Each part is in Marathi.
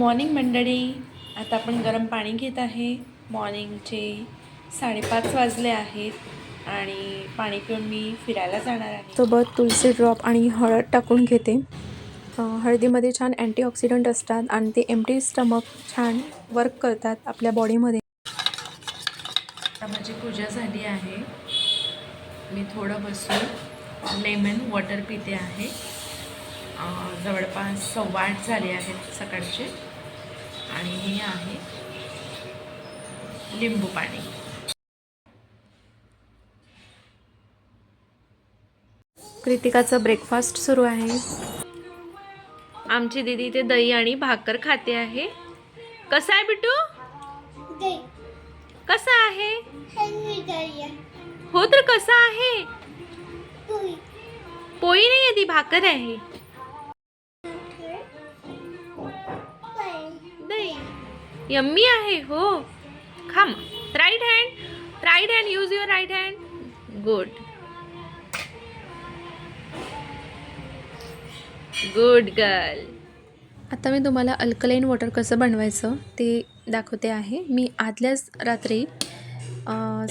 मॉर्निंग मंडळी आता आपण गरम पाणी घेत आहे. मॉर्निंगचे साडेपाच वाजले आहेत आणि पाणी पिऊन मी फिरायला जाणार आहे. सोबत तुलसी ड्रॉप आणि हळद टाकून घेते. हळदीमध्ये छान अँटीऑक्सिडंट असतात आणि ते एमटी स्टमक छान वर्क करतात आपल्या बॉडीमध्ये आता माझी पूजा झाली आहे. मी थोडं बसून लेमन वॉटर पिते आहे. जवळपास सव्वा आठ झाले आहेत सकाळचे. आणि हे आहे लिंबू पाणी. कृतिकाचं ब्रेकफास्ट सुरू आहे. आमची दीदी ते दही आणि भाकर खाते आहे. कसं आहे बिटू कसं आहे? हो तर कसं आहे? पोळी नाही आहे ती भाकर आहे. यम्मी आहे हो. खाम right hand right hand use your right hand good good girl आता मी तुम्हाला अल्कलाईन वॉटर कसं बनवायचं ते दाखवते आहे. मी आदल्याच रात्री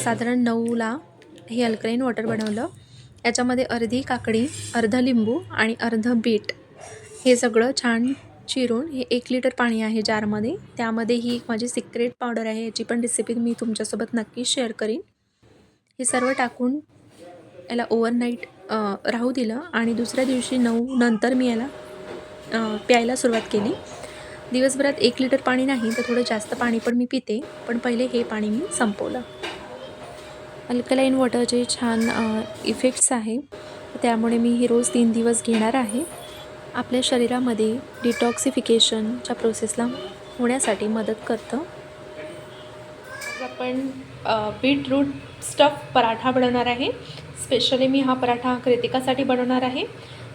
साधारण नऊला हे अल्कलाईन वॉटर बनवलं. याच्यामध्ये अर्धी काकडी अर्धा लिंबू आणि अर्धं बीट हे सगळं छान चिरून हे एक लिटर पाणी आहे जारमध्ये. त्यामध्ये ही एक माझी सिक्रेट पावडर आहे याची पण रेसिपी मी तुमच्यासोबत नक्की शेअर करीन. हे सर्व टाकून याला ओव्हरनाईट राहू दिलं आणि दुसऱ्या दिवशी नऊ नंतर मी याला प्यायला सुरुवात केली. दिवसभरात एक लिटर पाणी नाही तर थोडं जास्त पाणी पण मी पिते पण पहिले हे पाणी मी संपवलं. अल्कलाईन वॉटरचे छान इफेक्ट्स आहे. त्यामुळे मी हे रोज तीन दिवस घेणार आहे. आपल्या शरीरामध्ये डिटॉक्सिफिकेशनच्या प्रोसेसला होण्यासाठी मदत करतं. आपण बीटरूट स्टफ पराठा बनवणार आहे. स्पेशली मी हा पराठा कृतिकासाठी बनवणार आहे.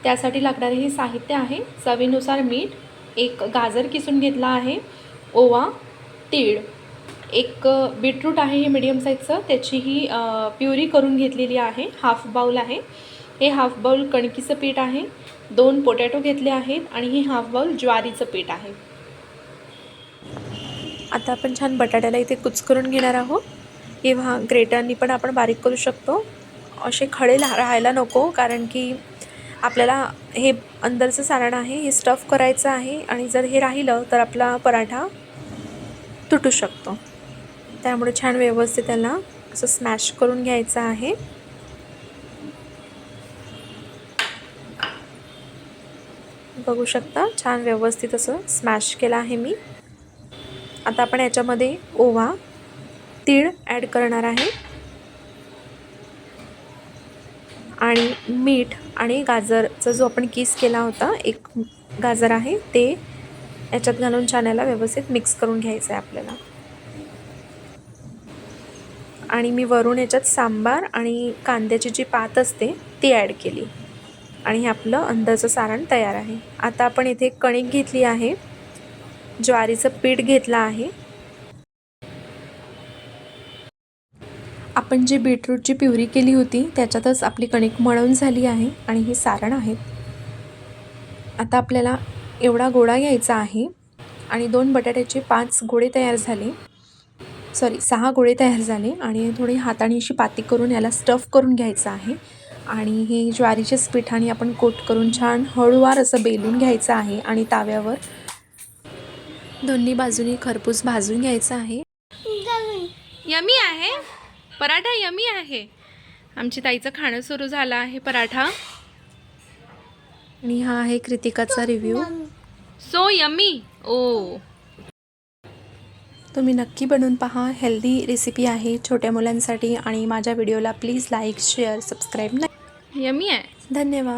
त्यासाठी लागणारे हे साहित्य आहे. चवीनुसार मीठ एक गाजर किसून घेतला आहे. ओवा तीळ. एक बीटरूट आहे हे मिडियम साईजचं त्याची ही प्युरी करून घेतलेली आहे. हाफ बाऊल आहे. हे हाफ बाऊल कणकीचं पीठ आहे. दोन पोटॅटो घेतले आहेत आणि हे हाफ बाउल ज्वारीचं पीठ आहे. आता आपण छान बटाट्याला इथे कुच करून घेणार आहोत. किंवा ग्रेटरनी पण आपण बारीक करू शकतो. असे खडे ला राहायला नको कारण की आपल्याला हे अंदरचं सारण आहे हे स्टफ करायचं आहे आणि जर हे राहिलं तर आपला पराठा तुटू शकतो. त्यामुळे छान व्यवस्थित त्याला असं स्मॅश करून घ्यायचं आहे. बघू शकता. छान व्यवस्थित असं स्मॅश केलं आहे मी. आता आपण याच्यामध्ये ओवा तीळ ॲड करणार आहे. आणि मीठ आणि गाजरचा जो आपण किस केला होता एक गाजर आहे ते याच्यात घालून छान याला व्यवस्थित मिक्स करून घ्यायचं आहे आपल्याला. आणि मी वरून याच्यात सांबार आणि कांद्याची जी पात असते ती ॲड केली. आणि हे आपलं अंदाचं सारण तयार आहे. आता आपण इथे कणिक घेतली आहे. ज्वारीचं पीठ घेतलं आहे. आपण जी बीटरूटची प्युरी केली होती त्याच्यातच आपली कणिक मळून झाली आहे आणि हे सारण आहे. आता आपल्याला एवढा गोळा घ्यायचा आहे आणि दोन बटाट्याचे पाच गोळे तयार झाले. सॉरी सहा गोळे तयार झाले आणि थोडी हाताने अशी पाती करून याला स्टफ करून घ्यायचं आहे. आणि हे ज्वारीच्याच पिठाने आपण कोट करून छान हळूवार असं बेलून घ्यायचं आहे आणि ताव्यावर दोन्ही बाजूनी खरपूस भाजून घ्यायचं आहे. यमी आहे. पराठा यमी आहे. आमची ताईचं खाणं सुरू झालं आहे पराठा. आणि हा आहे कृतिकाचा रिव्ह्यू सो यमी. ओ. तुम्ही नक्की बनवून पहा. हेल्दी रेसिपी आहे छोट्या मुलांसाठी आणि माझ्या व्हिडिओला प्लीज लाईक शेअर सबस्क्राईब नाही. यमी आहे धन्यवाद.